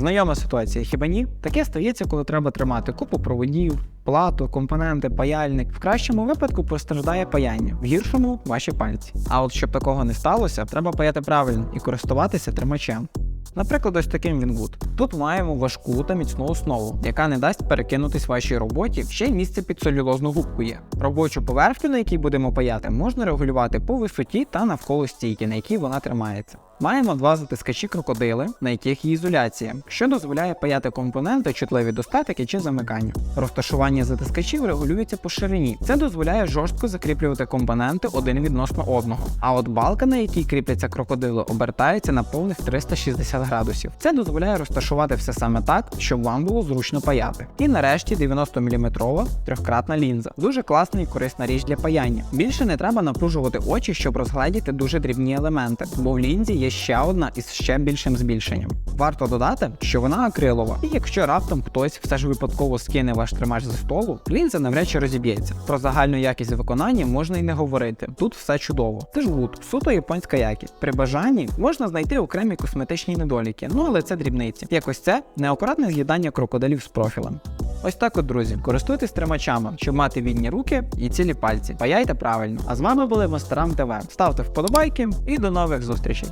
Знайома ситуація, хіба ні? Таке стається, коли треба тримати купу проводів, плату, компоненти, паяльник. В кращому випадку постраждає паяння, в гіршому ваші пальці. А от щоб такого не сталося, треба паяти правильно і користуватися тримачем. Наприклад, ось таким він вуд. Тут маємо важку та міцну основу, яка не дасть перекинутись вашій роботі. Ще й місце під целюлозну губку є. Робочу поверхню, на якій будемо паяти, можна регулювати по висоті та навколо стійки, на якій вона тримається. Маємо два затискачі крокодили, на яких є ізоляція, що дозволяє паяти компоненти, чутливі до статики чи замиканню. Розташування затискачів регулюється по ширині. Це дозволяє жорстко закріплювати компоненти один відносно одного. А от балка, на якій кріпляться крокодили, обертається на повних 360 градусів. Це дозволяє розташувати все саме так, щоб вам було зручно паяти. І нарешті 90 мм трьохкратна лінза. Дуже класна і корисна річ для паяння. Більше не треба напружувати очі, щоб розгледіти дуже дрібні елементи, бо в лінзі є ще одна із ще більшим збільшенням. Варто додати, що вона акрилова, і якщо раптом хтось все ж випадково скине ваш тримач зі столу, лінза навряд чи розіб'ється. Про загальну якість виконання можна й не говорити. Тут все чудово. Це ж вуд, суто японська якість. При бажанні можна знайти окремі косметичні недоліки, ну але це дрібниці. Якось це неакуратне з'їдання крокодилів з профілем. Ось так от, друзі, користуйтесь тримачами, щоб мати вільні руки і цілі пальці. Паяйте правильно. А з вами були Мастерам ТВ. Ставте вподобайки і до нових зустрічей.